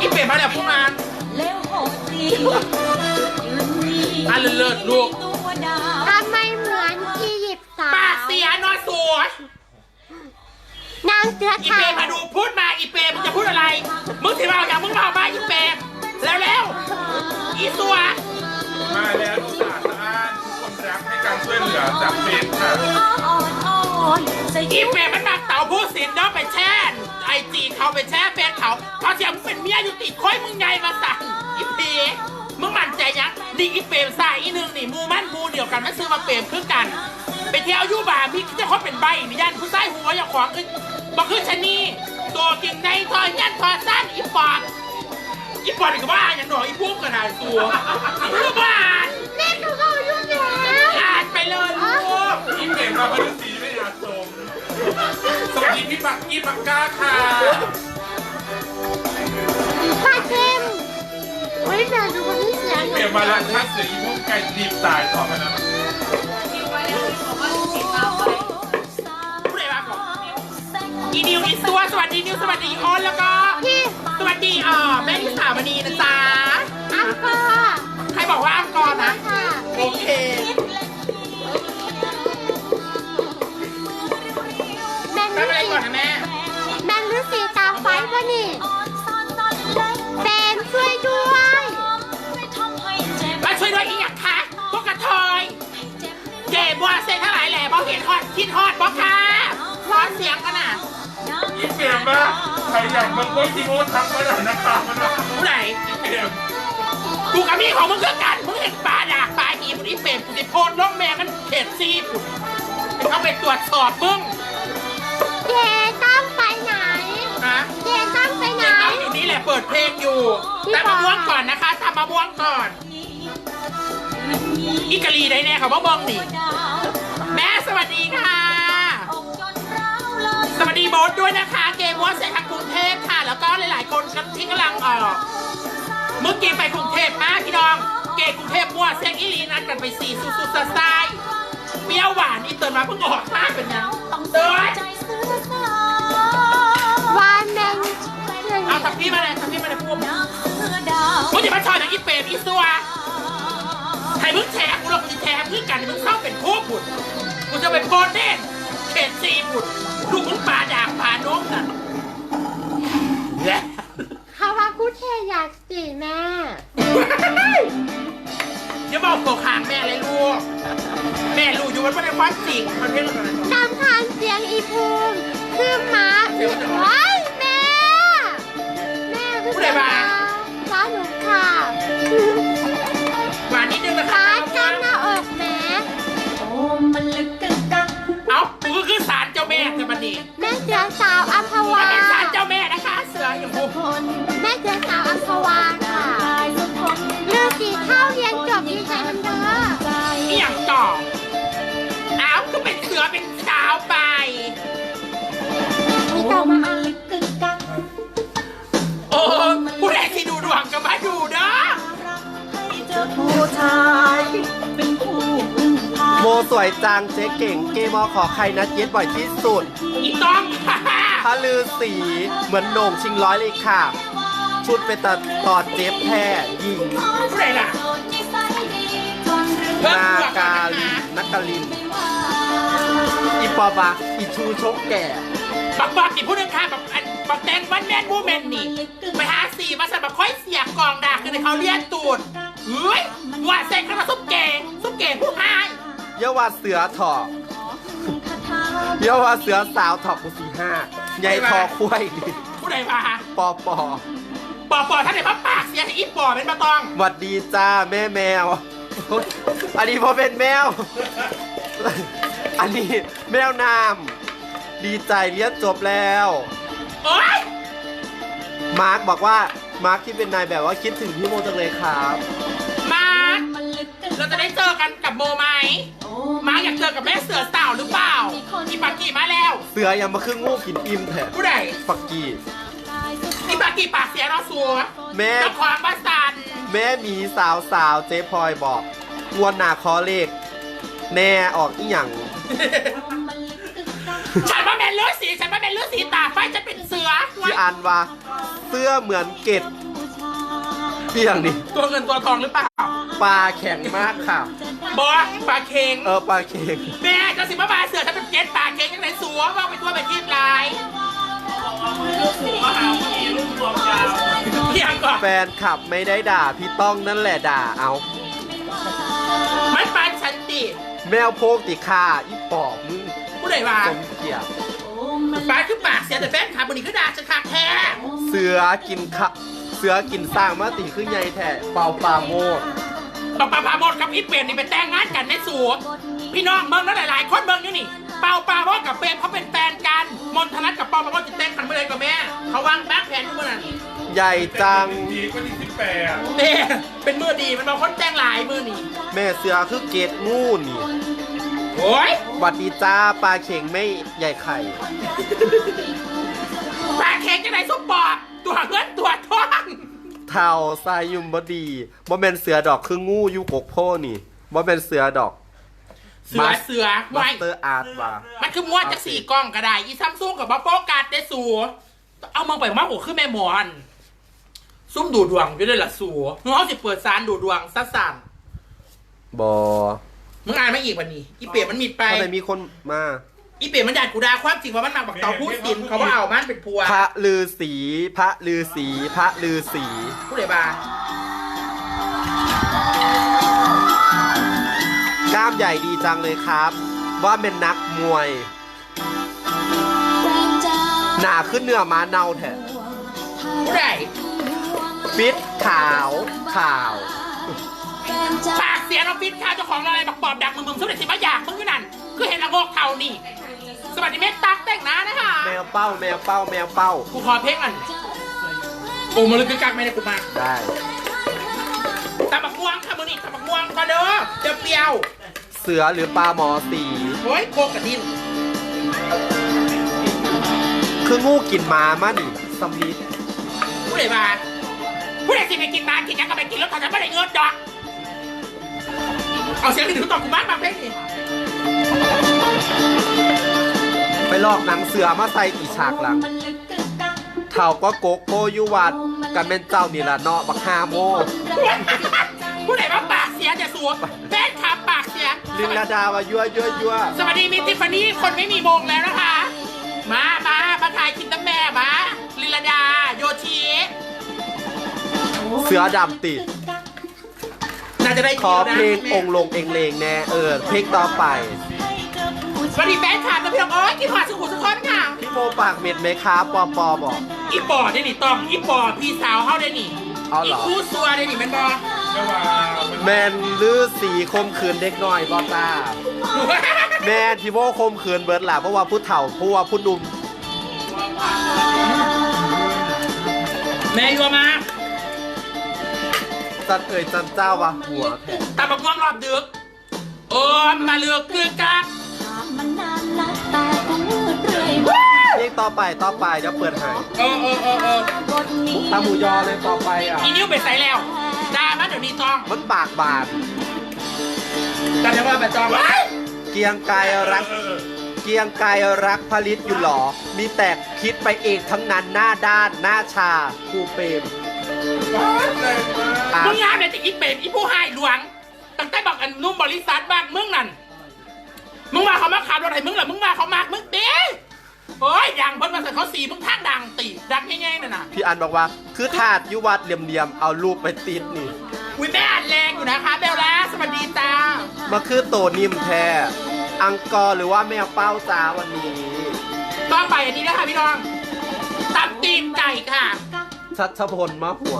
อีเปลี่ยนมาแล้วพวกมันเร็วโหดดียืนดีอะเลิศๆลูกตัวดาวทำไมเหมือนอียิปต์สาวปากเสียนอนสวยนางเสืออีขาเปรวมมาดูพูดมาอีเปรมมึงจะพูดอะไร มึงถือเอาอย่างมึงเอามาอีเปรมแล้วแล้วๆอีสัว มาแล้วลูกสาวสะอ้านทุกคนรักให้การช่วยเหลือจากเฟซค่ะ อ่อน อ่อนอ่อนใส่อีเปรมมันมาเต่าผู้สินเนาะไปแช่ไอจีเขาไปแช่เฟซเขาเขาเสียมึงเป็นเมียอยู่ติดค่อยมึงไงมาสั่งอีเปรมมึงมั่นใจยังนี่อีเปรมสายอีหนึ่งนี่หมูมั่นหมูเดียวกันมันซื้อมาเปรมคือกัน ไปเที่ยวอยูบาร์พี่จะคนเป็นใบนี่ยันผู้ชายหัวอย่างขวางขึ้นบอกขึ้นชะนีตัวกิ่งในทอยยันทอสั้นอีปอดอีปอดอีกว่าอย่างหน่อยอีพวกกระดาษตัวอีบ้านแม่ก็เข้ายุ่งแล้วอ่านไปเลยลูกพี่เก่งมาพฤษีไม่อาสม สวัสดีพี่ปักกี้ปักก้าค่ะปลาเค็มเฮ้ยแต่ดูคนที่เสียงเก่งมาแล้วถ้าเสืออีพวกไก่ดีบตายต่อมานะผู้ใดมาก่อนอีนิวอีตัวสวัสดีนิวสวัสดีออนแล้วก็พี่สวัสดีอ่าแม่นิสามณีนะจ๊ะอังกอร์ใครบอกว่าอังกอร์นะค่ะโอเคำอะไรก่อนนะแม่ แมงฤษีตาไฟปะนี่แฟนช่วยด้วย มาช่วยด้วยอีกอย่างคะพวกกระเทยเก๋บัวเซ็นเท่าไหร่แหละบอกเห็นฮอดคิดฮอดบอกค่ะขอเสียงกันน่ะพี่เก่งมาใครอยากมาก้นที่โมทักมาหน่อยนะคะมาหน่อยผู้ใดพี่เก่งกูกับมีของมึงก็กันมึงเห็นปลาดากปลาหีมึงนี่เป็ดกูจะโพดล่องแม่มันเข็ดซีดเขาไปตรวจสอบมึง เอาอยู่นี่แหละเปิดเพลงอยู่ตามมะม่วงก่อนนะคะตามมะม่วงก่อน อีกะลีได้แน่ค่ะว่าเบิ้งนี่แม่สวัสดีค่ะ สวัสดีโบอสด้วยนะคะ เกมวัวเสร็จทางกรุงเทพค่ะ แล้วก็หลาย ๆ คนที่กำลังเออกเมื่อกี้ไปกรุงเทพมาพี่น้อง เกมกรุงเทพมัวเซ็กอีลีนัดกันไปสี่สุสุสไซเปรี้ยวหวานนี่เติมมาเพิ่งออกมาเป็นยังเติร์ เอาทับพี่มาเลยทับพี่มาเลยพวกมึงดาวมึงอย่ามาชอยนะอีเปรมอีซัวให้มึงแชร์กูหรอกมึงจะแชร์เพื่อกันให้มึงเข้าเป็นพวกบุญกูจะไปโพสต์เด่นเขตซีบุญลูกมึงปลาดากปลาน้องน่ะและเขาว่ากูเทอยากจีแม่อย่าบอกโกขางแม่เลยลูก แม่รู้อยู่ว่ามันเป็นความจริงมันเป็นอะไรตามทานเสียงอีภูมิคือหมาไว้า ยแม่แม่คือร้านหนูค่ะหวานนิดนึงนะคะร้านกันหน้าอกแม่โอ้มันลึกกึกกักเอ้ากูก็คือสารเจ้าแม่จะมาดีแม่เสือสาวอัมพมันวาเป็นสารเจ้าแม่นะคะเสืออย่างพวกคนแม่เสือสาวอัมพวาค่ะกายสุดทนเลือสีเข้าเรียนจบดีใจมันเด้อใจนี่อย่างต่อเอ้าก็เป็นเสือเป็นสาวไปโอ้มันลึกายเป็นผู้พึ่งพาโมสวยจังเจ๊เก่ง เกมอขอใครนัดเย็ดบ่อยที่สุดอีต้อง พระลือสีเหมือนโหน่งชิงร้อยเลยค่ะ ชุดไปตัดตอดเจ็บแท้ยิงผู้ใดล่ะเพิ่มนาตัวก่อนกานะลิคะนนักกาลิน อีปอบะอีชูชกแก่ บักบักนี่พูดนึงค่ะบักอันบักแตงวันแมนบูแมนนี่ ไปหาสีมาสั่นบักค่อยเสียกองดาคือในเขาเลียนตูด เฮ้ยว่าเซ็กขึ้นมาซุปเก่งซุปเก่งผู้ให้เยาว่าเสือถอกเยาว่าเสือสาวถอกกุสี่ห้าใหญ่ทอคุ้ยผู้ใดมาปอปอปอปอท่านไหนพับปากเสียให้อีปอเป็นปะตองหวัดดีจ้าแม่แมว อันนี้พอเป็นแมว อันนี้แมวน้ำดีใจเรียนจบแล้ว โอ๊ยมาร์คบอกว่า มาร์คที่เป็นนายแบบว่าคิดถึงพี่โมจังเลยครับ มาร์คเราจะได้เจอกันกับโมไหม มาร์คอยากเจอกับแม่เสือสาวหรือเปล่าอีปากกี้มาแล้ว เสือยังมาครึ่งงูกินอิ่มแถมผู้ใดปักกี้อีปากกี้ปากเสียเราสัวแม่เจ้าของบ้านสันแม่หมีสาวสาวเจ๊พลอยบอกงวนหนาคอเลขแน่ออกอีหยังฉันว่าแมนเลือดสี ฉันว่าแมนเลือดสีตาไฟจะเป็นเสือที่อันว่า เสื้อเหมือนเกตเปียงนี่ตัวเงินตัวทองหรือเปล่าปลาแข็งมากค่ะ บอสปลาเค็งเออปลาเค็งแม่จะสิมาบาเสือฉันเป็นเก็ตปลาเค็งยังไงสัวว่าไปทั่วไปที่ลายเพียงก่อนแฟนขับไม่ได้ด่าพี่ต้องนั่นแหละด่าเอา มันปานฉันติ แมวโพกติค่าอีปอบมึงผู้ใดว่าสมเกียรติ ปลาคือปากเสียแต่แฟนขาบนนี้คือด่าฉันคักแท้เสือกินขะเสือกินสร้างมาติขึ้นใหญ่แท้เป่าปลาโมดปาปาพาโมดกับอีเปรมนี่ไปแต่งงานกันในสวนพี่น้องเมืองนั้นหลาย ๆ คนเมืองนี่นี่ เปาปาโมดกับเปรมเขาเป็นแฟนกัน มนทนัทกับเปาปาโมดจะแต่งกันเมื่อไรกับแม่ เขาวางแบ็คแผนทุกคนน่ะใหญ่จังดีก็ดีที่แปดเนี่ยเป็นมือดีมันบางคนแต่งหลายมือนี่แม่เสือคือเกตงูนี่ โอ้ยหวัดดีจ้าปลาเข่งไม่ใหญ่ไข่ ปลาเค้กจะไหนซุปปอบตัวเงินตัวทองเท่าทรายยุมบดีบ่แม่นเสือดอกคืองูอยุกกโพนี่บ่แม่นเสือดอก เสือเสือมาไว้สเตอร์อาร์ตว่ะมันคือม้วนจากสี่กล้องก็ได้อีซัมซุงกับบัฟโฟกัสได้สูเอามองไปมากกว่าคือแม่หมอน ซุ่มดูดวงอยู่ด้วยล่ะสูมึงเอาสิเปิดซานดูดวงซัดสันบอ มึงอ่านมาอีกวันนี้ อีเปียมันมิดไปทำไมมีคนมาอีเปียมันอยากกูดาความจริงว่ามันมาบักเตาพูดสินเขาว่าเอามันเป็นพัวพระลือสีพระลือสีพระลือสีผู้ใดบากล้ามใหญ่ดีจังเลยครับ ว่าเป็นนักมวย หนาขึ้นเนื้อม้าเน่าแท้ผู้ใดฟิตขาวขาวปากเสียเราฟิตข้าวเจ้าของอะไรบักปอบดักมึงมึงสุดเลยสิมาอยากมึงอยู่นั่น คือเห็นละโงกเท่านี่สวัสดีเมตตักแต่งหน้านะคะแมวเป้าแมวเป้าแมวเป้ากูขอเพลงอันโอ้มาลึกคือกักไม่ได้กูมาได้ตำบักม่วงค่ะมึงนี่ตำบักม่วงมาเด้อเดี๋ยวเปรี้ยวเสือหรือปลาหมอสีโอ้ยโคกกระดินคืองูกินหมามานี่สมิธผู้ใดมาผู้ใดสิไปกินมากินยังก็ไปกินแล้วเขาจะไม่ได้เงินดอก เอาเสียงที่ถึงตอบกูมากมาเพลงนี่ไปลอกหนังเสือมาใส่กี่ฉากหลัง เท่าก็โกโกยุวัดกันเป็นเจ้านี่ละเนาะบักฮาโมผู้ใดมาปากเสียจะสัวแฟนขับปากเสีย ลินลาดาวายั่วยั่วยั่วสวัสดีมิสทิฟฟานี่คนไม่มีโมงแล้วนะคะ มามามาถ่ายคลิปตั้งแม่มาลิลาดา โยชิเสือดำติดน่า จะได้ขอคิวนะเพลงองค์ลงเองเลงแน่เออเพลงต่อไปสวัสดีแฟนคลับนะพี่น้องโอ้ยกินหอดสุขุมสุขคนค่ะพี่โมปากเม็ดไหมครับปอปอบอก อีปอได้หนิต้องอีปอพี่สาวเขาได้หนิเอาเหรอ คู่ซัวได้หนิแมันบอเมื่อวานมันแมนลือสีคมคืนเด็กน้อยบอต้าแมนพี่โมคมคืนเบิร์ดล่ะเพราะว่าผู้เฒ่าผู้ว่าผู้หนุ่มแม่ยัวมา จันเอ่ยจันเจ้าวะหัวแผ่ตาบักม่วงรอบดึกโอ้มมาเลือกคือกันมันนานนักแต่ก็มืดเรื่อยมาเพลงต่อไปต่อไปเดี๋ยวเปิดให้เออเออเออเออบทนี้ตาหมูยอเลยต่อไปอะอีนิ้วไปใส่แล้วดามาเดี๋ยวนี้ต้องมันปากบาดแต่เดี๋ยวว่าไปจองไว้เกียงกายรักเออเกียงกายรักผลิตอยู่หรอ มีแต่คิดไปเองทั้งนั้นหน้าด้านหน้าชาครูเปรม ว้ายแรงมากอะมึงงานเนี่ยจะอีเป็ดอีผู้ให้หลวงตั้งแต่บอกอันนุ่มบริษัทบ้างมึงนั่นมึงมาเขามาขับรถให้มึงเหรอมึงมาเขามากมึงเต้โอ้ยอย่างเพิ่นมาใส่เขาสีมึงทางดังตีดังง่ายๆน่ะนะพี่อันบอกว่า คือถาดยุวัดเหลี่ยมๆเอารูปไปติดนี่อุ้ยแม่อ่านแรงอยู่นะคะเบลล่าสวัสดีจ้ามาคือโตนิ่มแท้อังกอร์หรือว่าแมวเป้าจ้าวันนี้ต่อไปอันนี้นะคะพี่น้องตับตีนไก่ค่ะชัชพลมาหัว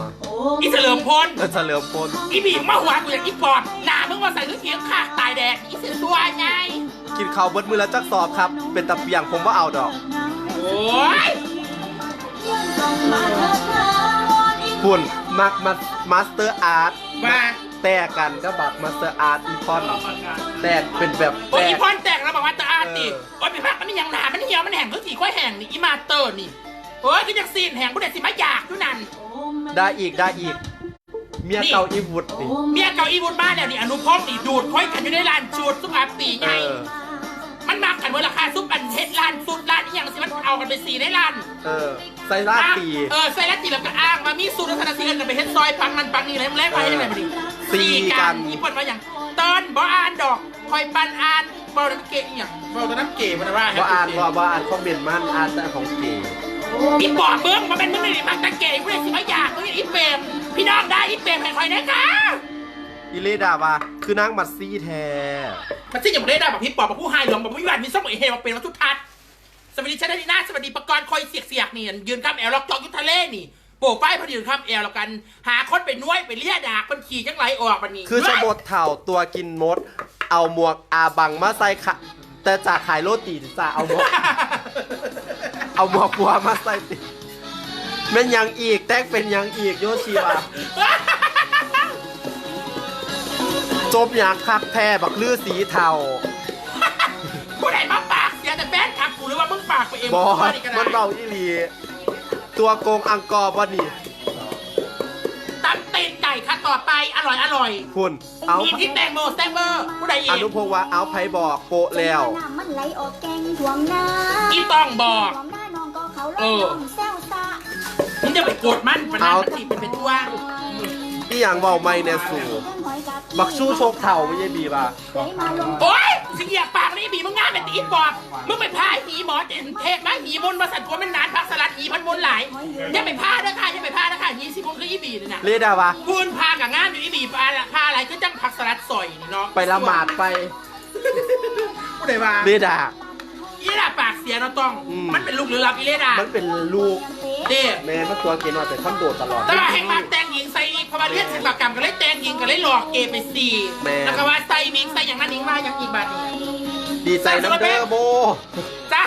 อีเฉลิมพลเออเฉลิมพลอีบีมมาหัวกูอย่างอีปอดหน้ามึงมาใส่เสื้อเขียวขากตายแดดอีเสือตัวไงกินข้าวเบิดมือแล้วจักสอบครับ เป็นตะเปียงผมว่าเอาดอก โอ้ยคุณมักมามาสเตอร์อาร์ตมาแต่กันก็บักมาสเตอร์อาร์ตอีพอนแต่เป็นแบบโอ้ยแต่อีพอนแตกแล้วบอกว่าตาอาติเออโอ้ยไปพักมันนี่ยังหนามันเหี่ยวมันแห้งก็สีค่อยแห้งนี่อีมาเตอร์นี่โอ้ยก็ยังซีนแห้งกูเด็ดสิมาอยากทุนั่น ได้อีกได้อีก เมียเก่าอีวุฒนี่เมียเก่าอีบุญบ้านแล้วนี่อนุพงศ์นี่ดูดค่อยกันอยู่ในร้านจูดสุภาพปีเอไงอมันมากันเมื่อราคาซุปอันเฮ็ดร้านสุดร้านอีหยังสิมันเอากันไปสีในร้านเออใส่ราดตีเออใส่แล้วตีแล้วก็อ้างมามีสูตรลักษณะสีเอินกันไปเฮ็ดซอยปังนั่นปังนี่อะไรมันแลกไปยังไงมาดิตีกันอีเปิดมาอย่างตอนบ่อ่านดอกคอยปันอ่านเบาน้ำเกะอหย่างเบาแต่น้ำเกะมันว่า ว่าอ่านว่าว่าอ่านคอมเมนต์มันอ่านแต่ของเก๋ อีปอบเบิ้งมาเป็นมึงเลยมักตะเกะกูเลยสิมาอยากมึงอีเปรมพี่น้องได้อีเปรมให้คอยนะคะอีเลดาว่าคือนางมัดซี่แท้มันซึ่งอย่างได้ได้แบบพี่ปอบแบบผู้ให้หลวงแบบผู้วิวัฒน์มีสมองเฮมาเป็นวัตถุทัศน์สวัสดีชาตินาสวัสดีประกรณ์คอยเสียกเสียกนี่ยืนข้ามแอลล็อกจอกยุทธทะเลนี่โปะป้ายพอดียืนข้ามแอลแล้วกัน หาคนไปน้วยไปเลี้ยดากมันขี่จังไรออกมันนี่คือชะบดเถ่าตัวกินมด เอาหมวกอาบังมาใส่ขะแต่จากขายโรตีจะเอาหมวก เอาหมวกบัวมาใส่ติเป็นหยังอีก แตกเป็นหยังอีกโยชิวะจบอย่างคักแท้บักลือสีเทาผู้ใดมาปากเสียแต่แฟนขับกูหรือว่ามึงปากไปเองบอว่าสนี่ก็มันได้เบาอีหลี ตัวโกงอังกอร์บอนี่ตับตีนไก่ค่ะต่อไปอร่อยอร่อยคุณเอามีที่แตงโมแซงเบอร์ผู้ใดอีอกนุพงษ์ว่าเอาไพบอกโปะแล้วน้ำมันไหลออกแกงถ่วงน้อีต้องบอก เขาเอแล้วอน้องแซวซะมึงจะไปกดมันมันนั่นเอามันติดเป็นเป็นตัวที่อย่างเบาไม่เนี่ยสูบักชู้โชกเถ่าไม่ใช่บีป่ะไหลมาลงโอ๊ยสิเหยียบปากนี่บีมึงงานเป็นตีปอบมึงไปพาหีหมอเต็มเทพมาหีมนต์มาสั่นตัวมันนานพักสลัดหีพันมนต์หลายอย่าไปพาเด้อค่ะอย่าไปพาเด้อค่ะหีสิมนต์คืออีบีเลยนะเรียดาวะพูนพากับงานอยู่อีบีพาพาอะไรก็จังพักสลัดสอยนี่เนาะไปละหมาดไปผู้ใดมาเรียดา อีเลดาปากเสียเนาะต้อง อืม มันเป็นลูกหรือรับอีเลดามันเป็นลูกเด้แม่มันตัวเกนว่าแต่คอนโดตลอด แต่ว่าให้มาแต่งหญิงใส่อีกเพราะว่าเลือดศิลปกรรมก็เลยแต่งหญิงก็เลยหลอกเอไปสี่แม่ แล้วก็ว่าใส่มิงใส่อย่างนั้นหญิงมาอย่างอีกบาทนี้ดีใจน้ำเด้อโบ จ้า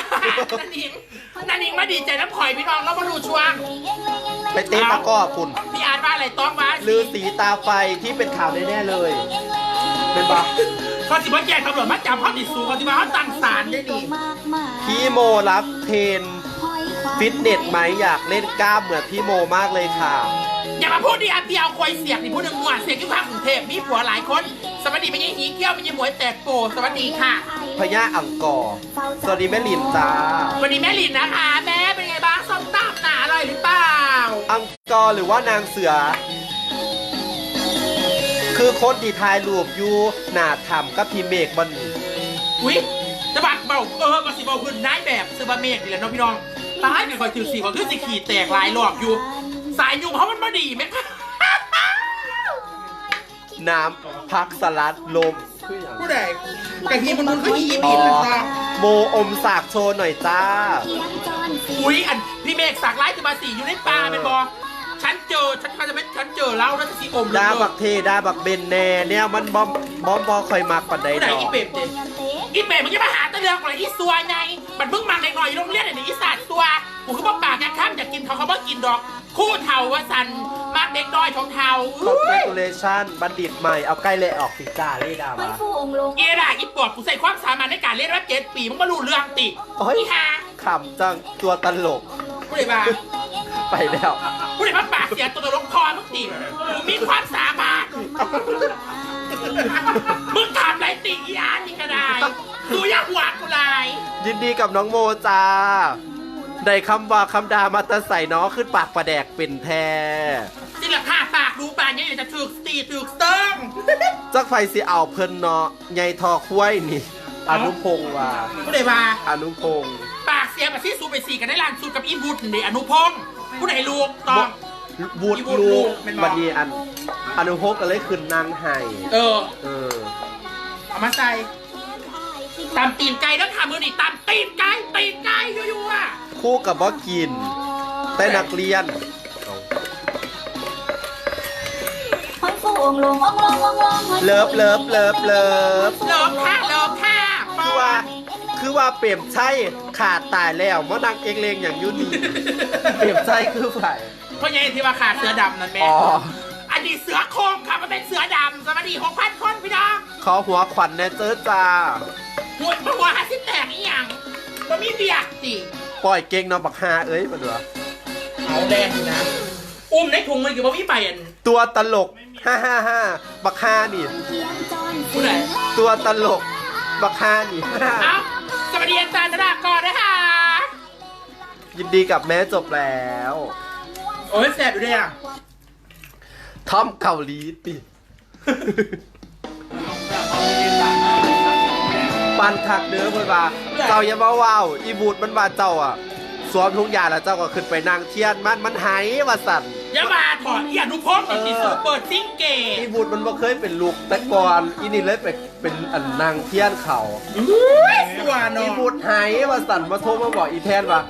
นั่นหญิงนั่นหญิงมาดีใจน้ำข่อยพี่น้องแล้วมาดูช่วงไปเต้นตะกร้อคุณพี่อาร์ตว่าอะไรต้องมาลือสีตาไฟที่เป็นข่าวแน่ๆเลย เป็นปะเขาสิบ่แจ้งตำรวจมาจับเขาติดสูงเขาสิมาเขาตั้งศาลได้ดีพี่โมรับเทรนฟิตเนสไหมอยากเล่นกล้ามเหมือนพี่โมมากเลยค่ะ อย่ามาพูดดิอาร์ตพี่เอาคอยเสียกนี่พูดหนึ่งหมวดเสียงที่ภาคกรุงเทพมีผัวหลายคน สวัสดีไม่ใช่หีเกี้ยวไม่ใช่หมวยแตกโปสวัสดีค่ะ พญาอังกอร์สวัสดีแม่ลินจ้าวันนี้แม่ลินนะคะ แม่เป็นไงบ้างส้มตำหนาอร่อยหรือเปล่า อังกอร์หรือว่านางเสือ คือคนที่ทายรูปอยู่หนาทำกับพี่เมฆบันนี้อุ้ยจะบักเบาเออก็สิเบาขึ้นนายแบบเซอร์บาเมกนี่แหละเน้องพี่น้องตายกันคอยถือสีเขาคือสิขี่แตกหลายรอบอยู่ สายยุงเขามันมาดีไหมคะน้ำพักสลัดลมคืออย่างผู้ใดกะฮีมันมันก็ฮีอ๋บีอดนะจ๊ะโมอมสากโชว์หน่อยจ้า อุ้ยอันพี่เมฆสักไล่จะมาสีอยู่ในป่าเป็นบอ ฉันเจอ ฉันก็จะไม่ฉันเจอเล่าแล้วจะสีอมเลยดาบักเทดาบักเบนแน่เนี่ยมันบอมบอมบอคอยมักปันใดผู้ใดดออีกเป็ดเด็อีเป็ดมึงจะมาหาตะเลือกอะไรอีสัวไงมันเพิ่งมาในหน่อยโรงเรียนไอ้นี่อีสัตว์ตัวกูก็บอกปากอยากข้ามอยากกินเขาเขาบอกกินดอก คู่เทาว่าสันมากเด็กด้อยทองเทาคอนอุ้เกยตูเลชันบัณฑิตใหม่เอาใกล้เลยออกสิจ้าเรดาไม่มาฟูองค์ลงเอร่าอีปอบกูใส่ความสามารถในการเล่นรับเจ็ดปีมึงมารู้เรื่องติโอ้ยอีฮาขำจังตัวตลกผู้ใดมา ไปแล้วผู้ใดมาปากเสียตัวตลกคอมึงติกูมีความสามารถ มึงถามอะไรติอีอาร์นี่ก็ได้ดูยักหวาดกูไลายยินดีกับน้องโมจ้าได้คำว่าคำดามาแตะใส่น้องขึ้นปากประแดกเป็นแท้สิละค่ะฝากดูปานยังอยากจะถึกตีถึกเติ้งจักไฟสิเอาเพิ่นเนาะใหญ่ทอคุ้ยนี่อนุพงศ์ว่าผู้ใดมาอนุพงศ์ปากเสียแบบที่สูไปสี่กันได้ลานสูกับอีบุตรนี่อนุพงศ์ ผู้ใดลูกตองบูดอีบูดลูลูกกเป็นบ่บัดนี้อันอนุพงศ์ก็เลยขึ้นนางไห้เออ เออ เอามาใส่ตำตีนไก่แล้วค่ะมือนี่ตำตีนไก่ตีนไก่ยั่วๆอะคู่กับบ่กิน แต่นักเรียนหอยฟูงลงอ่องลงอ่องลงหอยฟูงเลิฟเลิฟเลิฟเลิฟเลิฟค่ะเลิฟค่ะปคืออว่า คือว่าเปรมใช่ขาดตายแล้วมานางเอกเลงอย่างยุนีเปรมใช่คือไผ่เพราะยังที่ว่าขาดเสือดำนั่นแม่อ๋ออันนี้เสือโคร่งค่ะมันเป็นเสือดำสวัสดีหกพันคนพี่น้องขอหัวขวัญแน่เจอจ้าหัวหัวหาสิแตกอีหยังมันมีเบียกสิปล่อยเก่งเนาะบักฮาเอ้ยมาดูเอาแดงอยู่นะ อุ้มในถุงมันคือว่าพี่ไปอันตัวตลกฮ่าฮ่าฮ่าบักฮานี่ผู้ใดตัวตลกบักฮานี่ เอ้า สวัสดีอาจารย์ธนากรนะคะยินดีกับแม่จบแล้ว โอ้ยแสบอยู่เลยอะทอมเกาหลีติปันคักเด้อเพื่อนว่าเจ้าอย่ามาว้าว อีบูดมันว่าเจ้าอะส วมทุกอย่างแล้วเจ้าก็ขึ้นไปนั่งเทียนมันมันหายว่าสั่นอย่ามาถอดอีอนุพงศ์ติดติดสูเปิดซิงเกตอีบูดมันบ่เคยเป็นลูกแต่ก่อนอีนี่เลยไปเป็นอันนางเทียนเขาอุ้ยสวยอีเนาะบูดหายว่าสั่นมาโทรมาบอกอีแทนว่า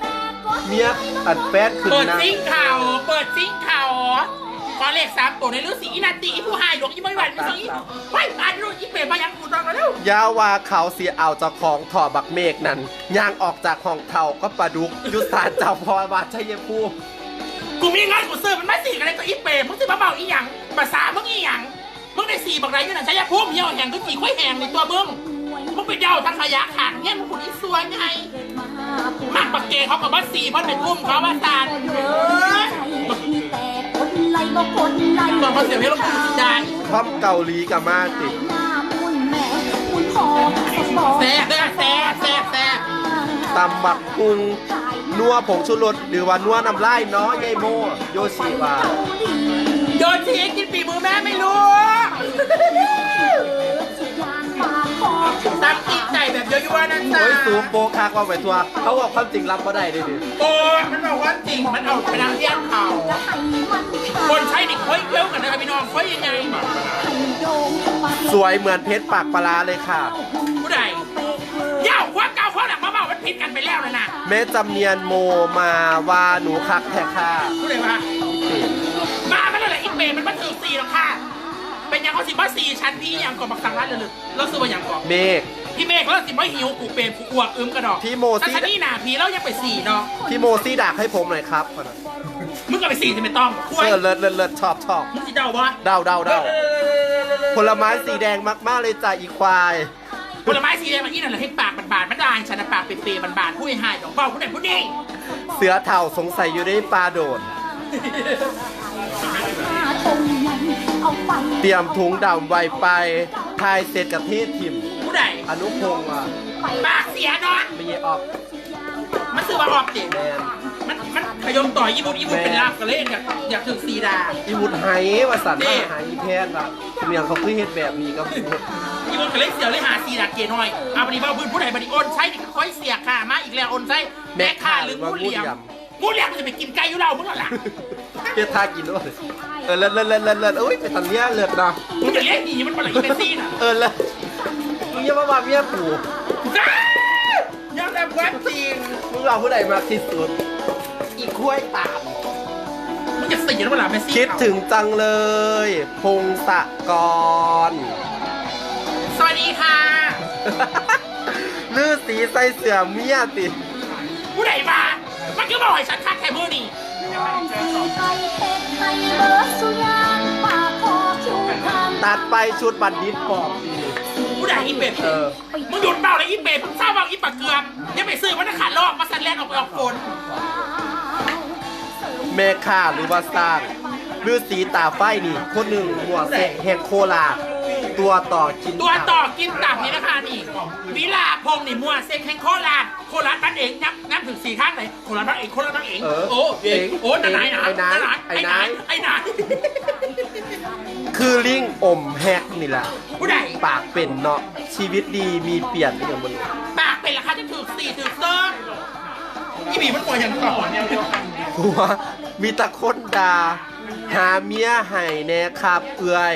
เมียอันแฟนขึ้นเปิดนางซิงข่าวเปิดซิงข่าวข อเลขสามตัวในฤาษีอีนาตีอีผู้หายหลวงอีไม่ไหวไม่ต้องอีไว้อ่านดูอีเปรย์มายังกูต้องมาแล้วยาว่าเขาเสียเอาเจ้าของถอบักเมฆนั่นย่างออกจากห้องเท่าก็ปลาดุกอยุสานเจ้าพรบาชัยภูมิกูมีเงินกูซื้อมันไม่สี่กันเลยตัวอีเปรย์มึงจะมาเบาอีหยังภาษามึงอีหยังมึงได้สี่บักไรอยู่น่ะใช้ยาพุ่มเหี่ยวแหงก็จีค่อยแหงในตัวมึงมึงไปเดาทางขยะขางเนี่ยมึงขุดอีสวยไงมากปักเกเขากับว่าสี่เพราะเป็นพุ่มเขาว่าตาลเอ้ยแต่ คนไล่บ่คนไล่บอกเขาเสียให้ลงทุนได้ทอมเกาหลีกับมาติหน้ามุนแม่มุนพอสมองแซ่บเด้อแซ่บแซ่บแซ่บตำบักพุงนัวผงชูรสหรือว่านัวน้ำลายเนาะยายโมโยชิว่าโยนทีกินปีมือแม่ไม่รู้ ตามกินใจแบบยั่วๆนั่นจ้าโอ้ยสูบโปคักว่าไปทัวเขาบอกความจริงรับมาได้ดิดิโอ้ยมันบอกว่าจริงมันเอาไปนางเทียนเขาคนใช้ดิเฮ้ยเร็วกันนะครับพี่น้องเฮ้ยยังไงสวยเหมือนเพชรปากปลาร้าเลยค่ะ ผู้ใดเย้าว่าเก่าว่าหลังมาเมามันผิดกันไปแล้วนะนะแม่จำเนียนโมมาว่าหนูคักแท้ค่ะผู้ใดมามาไม่เลยแหละอีเปย์มันมาถึงสี่แล้วค่ะ เป็นยังเขาสิมาสี่ชั้นพี่ยังก่อนบักสังร้านเลยเลยแล้วซื้อมาอย่างก่อนเมฆ พี่เมฆแล้วสิมาหิวกูเปรมกูอ้วกอึมกระดอกพี่โมซี่ถ้าฉันนี่หนาผีแล้วยังไปสี่เนาะพี่โมซี่ดักให้ผมหน่อยครับมึงก็ไปสี่จะไม่ต้องคุยเออเลิศเลิศเลิศชอบชอบมึงสิเดาบ่เดาเดาเดาผลไม้สีแดงมากๆเลยจ้ะอีควาย ผลไม้สีแดงมาที่นั่นเลยให้ปากบานๆมันด่างฉันน่ะปากเปรี้ยๆบานๆผู้ให้หายดอกเบ้าผู้ใดผู้นี้เสือเถ่าสงสัยอยู่ในปลาโดด เตรียมถุงดำไวไปทายเสร็จกับเทศทิมผู้ใดอนุพงศ์อะปากเสียเนาะไม่เยออกมันซื้อมาออกเด็แมนมันมันขยมต่อยี่บุญยี่บุญเป็นลาบกันเลยอยากอยากถึงสีดาอีวุฒไฮว่าสันมาหาอีแพนว่ะเมียงเขาคือเฮ็ดแบบนี้ก็พูดยี่บุญกันเลยเสียวเลยหาสีดาเกยน้อยเอาปฏิบัติพื้นผู้ใดบริโอนใช้ดิค่อยเสียค่ะมาอีกแล้วโอนใช้แม่ค่าหรือมูเหลี่ยมมูเหลี่ยมมันจะไปกินไก่อยู่เรามึงหรอเฮ็ดท่ากินด้วย เออเลิศเลิศเลิศเลิศเลิศเอ้ยเป็นตันเนี้ยเลิศนะมึงจะเลี้ยงหนีมันมาหลังอีเมซี่น่ะเออเลิศมึงอย่ามาว่าเมียกูยังแบบว่าจริงมึงเราผู้ใดมากที่สุด อีกล้วยตามมึงจะสีแล้วเวลาเมซี่คิดถึงจังเลย พงศกร สวัสดีค่ะลือสีใส่เสือเมียติดผู้ใดมามันก็บอกให้ฉันคัดแค่มือนี่ ตัดไปชุดบัณฑิตปอบดีผู้ใดอีเป็ดเออมึงหยุดเบาเลยอีเป็ดมึงเศร้าเบาอีปากเกลือยังไปซื้อมันขาดลอกมาสันแลนออกไปออกฝนแม่ข้าหรือว่าสร้างลือสีตาไฟนี่ คนหนึ่งหัวแสกแหงโคราช ตัวต่อกินตัวตับต่อกินตับนี่นะคะนี่วิลาพงษ์นี่มัวเซ็กแห่งโคราชโคราชบ้านเองนับนับถึงสี่ข้างไหนโคราชบ้านเองโคราชบ้านเองเออโอ้เองโอ้นานายนะไอ้นายนายไอ้ไอ้นานายยไอ้นายคือลิงอมแฮกนี่แหละผู้ใดปากเป็นเนาะชีวิตดีมีเปลี่ยนอย่างบนปากเป็นราคาจะถูกสี่ถูกเซิร์ฟยี่บีมันกลัวอย่างต่อเนี่ยหัวมีแตะคนดาหาเมียให้แน่ครับเอื้อย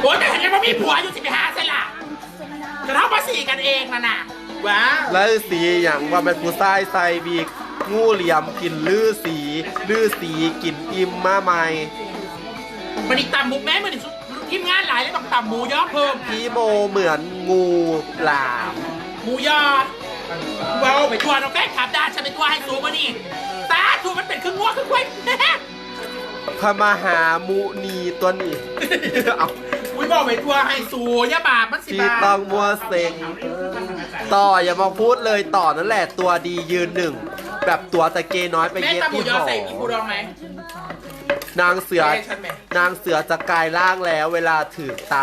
โอ้แต่เห็นยังว่ามีผัวอยู่สิบห้าเซนละจะเท่าภาษีกันเองนะน่ะว้าวแล้วสีอย่างว่าเป็นผู้ชายใส่บีกงูเหลี่ยมกินลือสี ลือสีกินอิ่มมาใหม่มันอีกตำหมูแม่มันอีกทีมงานหลายเลยต้องตำหมูยอเพิ่มพี่โมเหมือนงูหลามหมูยอเว้าไปทัวร์น้องแป้งขับได้ฉันไปทัวร์ให้สูมานี่ตาทัวร์มันเป็นครึ่งงัวครึ่งควายพมาหามุนีตัวนี้เอา อุ้ยบอกไปทัวร์ให้สูอยาบาปมันสิที่บาต้อปงมัวเซ็ง ต่ออย่ามาพูดเลยต่อนั่นแหละตัวดียืนหนึ่ง แบบตัวตะเกน้อยไปแม่เย็ดตำหมูที่ยหออใส่อีปูดองไหม นางเสือ ใช่ฉันไหม นางเสือจะกลายร่างแล้ว เวลาถือต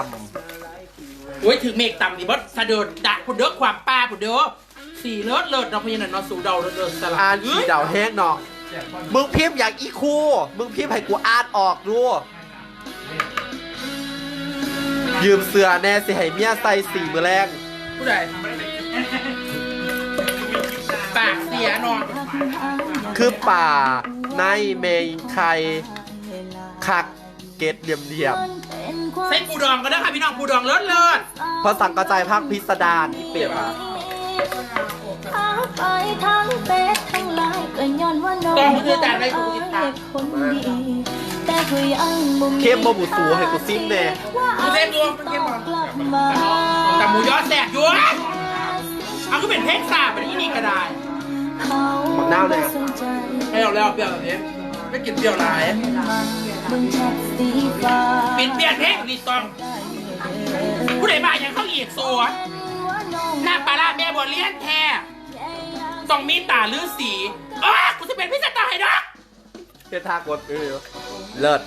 โอ้ยถึงเมฆต่ำดิบดสะดุดดะผุดเด้อความป้าผุดเด้อสี่เลิศเลิศเราพยันนอสูเดาเลิศเลิศสลัำอ่านเอ้ขียเดาแห้งเนาะมึงพิมพ์อย่างอีคู่ มึงพิมพ์ให้กูอ่านออกดู ยืมเสือแน่สิให้เมียใส่สีมือแรงผู้ใดปากเสียนอนคือป่าในเมยไคคักเกตเหลี่ยมเหลี่ยมใส่ปูดองก็ได้ค่ะพี่น้องปูดองเลิศเลิศๆเพราะสังกระจายภาคพิสดารที่เปรียบอะทั้งไปทั้งเป็ดทั้งลายก็ย้อนว่าน้องต้องมือถือจานได้กูติดตา มคนดีแต่ก็ยังบ่มีเข้มบ่บุสูให้กูซิมแน่กูเล่นดูมันเข้มบ่กลับมาแต่หมูยอแสบอยู่อะเอาก็เป็นเพชรสาบเป็นที่นี่ก็ได้เขาบักนาวเนี่ยสนใจไม่เอาแล้วเปรี้ยวแบบนี้ไม่กินเปรี้ยวหลายเบิ่งแชทสีฟ้าปิดเปลี่ยนเพลงนี่ต้องผู้ใดมาอย่างเข้าอีกโซ่หน้าปลาร้าแม่บัวเลี้ยนแท้ต้องมีตาลือสีอ้ากูจะเป็นพี่จะตายนะ เททากดเออเลิศ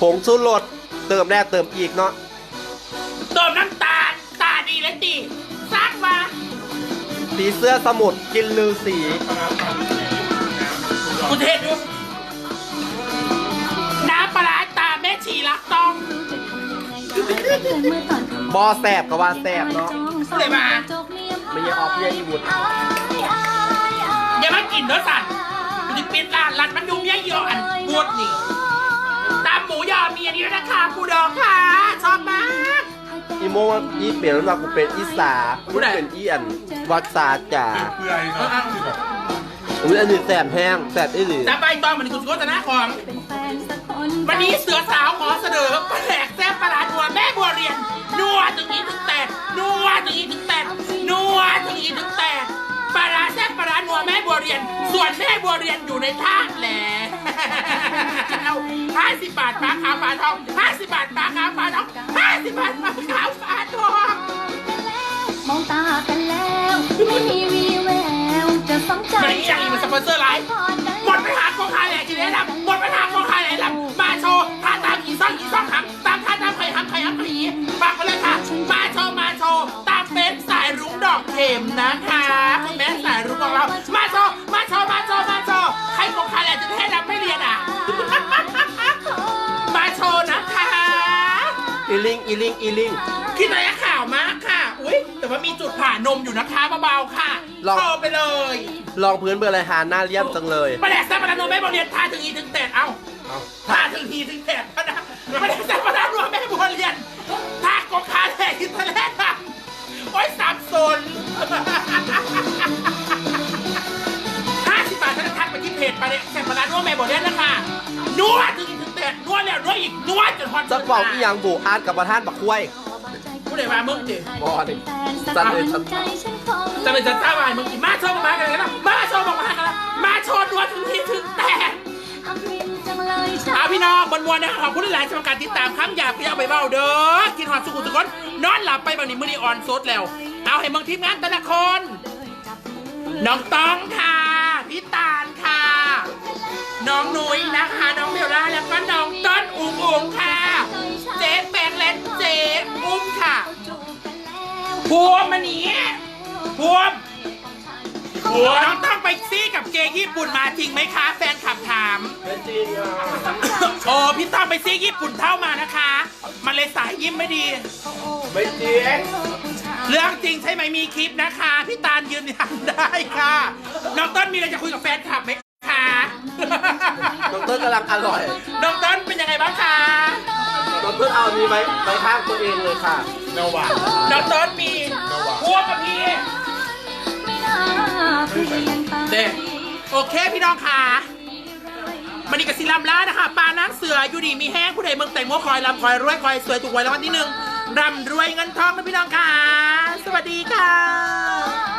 ผงชูรสเติมแน่เติมอีกเนาะเติมน้ำตาลตาดีและดีซักมาสีเสื้อสมุดกินลือสีกูเทศดูน้ำปลาร้าตาแม่ชีรักต้องบอแสบกับว่าแสบเนาะผู้ใดมาไม่ใช่ออฟเรียอีวุฒอย่ามากินเด้อสัตว์กูจะ ปิดร้านร้านมันยุ่งยังเยอะอันปวดนี่ตามหมูยอมีอันนี้ด้วยนะคะปูดองค่ะชอบมากอีโมว่าอีเปลี่ยนแล้วมากูเป็นอีสาผู้ใดเป็นอีอันวัดสาจ่าเปื่อยเนาะคือแบบอุ้ยอันนี้แสบแห้งแสบอีหลีแต่ใบตองมันคือโฆษณาของวันนี้เสือสาวขอเสนอแปลกแซ่บประหลาดนัวแม่บัวเรียนนัวถึงนี้ถึงแตกนัวถึงนี้ถึงแตกนัวถึงนี้ถึงแตก ปลาร้าแซ่บปลาร้านัวแม่บัวเรียน ส่วนแม่บัวเรียนอยู่ในท่าแหละห้าสิบบาทปลาขาวปลาทองห้าสิบบาทปลาขาวปลาทองห้าสิบบาทปลาขาวปลาทองมองตากันแล้ว ไม่มีวีแววจะสนใจมันนี่อย่างนี้มันสปอนเซอร์ไลฟ์หมดไปหาโคคาแหล่กินได้ดำหมดไปหาโคคาแหล่ดำมาโชว์ท่าตามอีซ่องอีซ่องหำตามท่าตามไข่หำไข่หำไข่หีฝากไปเลยค่ะ อกเข็มนะคะคุณแม่สายรุ้งของเรา มาโชว์มาโชว์มาโชว์มาโชว์ใครโคคาแหล่จะได้ดำไม่เรียนอะ มาโชว์นะคะอีลิงอีลิงอีลิง คิดระยะข่าวมากค่ะ อุ้ยแต่ว่ามีจุดผ่านมอยู่นะคะเบาๆค่ะลอง โชว์ไปเลยลองพื้นเบอร์อะไรหาหน้าเลี่ยมจังเลยประแดกแซ่บประดานมแม่บอลเรียนท่าถึงอีถึงแตดเอ้า เอาท่าถึงทีถึงแตดพะนะประแดกแซ่บประดานมแม่บอลเรียน นห้าสิบบาทท่านทักไปที่เพจประแดกแซ่บประดานมแม่บอลเรียนนะคะนัวถึงอีถึงแตดนัวแล้วนัวอีกนัวจนฮอตจะบอกอีหยังบุอ่านกับประธานบักคุ้ยผู้ใดมามึงจิบอดิจันเลยจันจะเป็นจะท้าวายมึงจิมาโชว์มากันเลยนะมาโชว์บอกมากันนะมาโชว์นัวถึงทีถึงแตดเอาพี่น้องบนมวลนะครับขอบคุณหลายๆสำหรับการติดตามคำหยาบพี่เอาไปเบ้าเด้อกินหอดสุขุมทุกคนนอนหลับไปบางนี้มือนี้อ่อนสดแล้ว เอาให้มองทีมงานแต่ละคน น้องต้องค่ะ พี่ตาลค่ะ น้องนุ้ยนะคะ น้องเบลล่าแล้วก็น้องต้นอุ๋งอุ๋งค่ะ เจ๊แปงและเจ๊อุ้มค่ะพวมมานี้พวมหัวน้องต้องไปซี่กับเกย์ญี่ปุ่นมาจริงไหมคะ แฟนขับถามจริงโอ้พี่ต้องไปซี่ญี่ปุ่นเท่ามานะคะ มันเลยสายยิ้มไม่ดี ไม่จริง เรื่องจริงใช่ไหมมีคลิปนะคะพี่ตาลยืนยันได้ค่ะ น้องต้นมีอะไรจะคุยกับแฟนคลับไหมคะดรกำลังอร่อย น้องต้นเป็นยังไงบ้างคะดรเอานี้ไว้ไว้ข้างตัวเองเลยค่ะเนวหวานน้องต้นมีพวกกับพี่ไม่น่าเปลี่ยนไปเด็โอเคพี่น้องค่ะมันนี่กับศิลามล้านะคะปลานางเสืออยู่ดีมีแห้งผู้ใดเมืองแต่งโมคอยลำคอยรวยคอยสวยถูกไว้รางวัลที่หนึ่ง ร่ำรวยเงินทองนะพี่น้องค่ะ สวัสดีค่ะ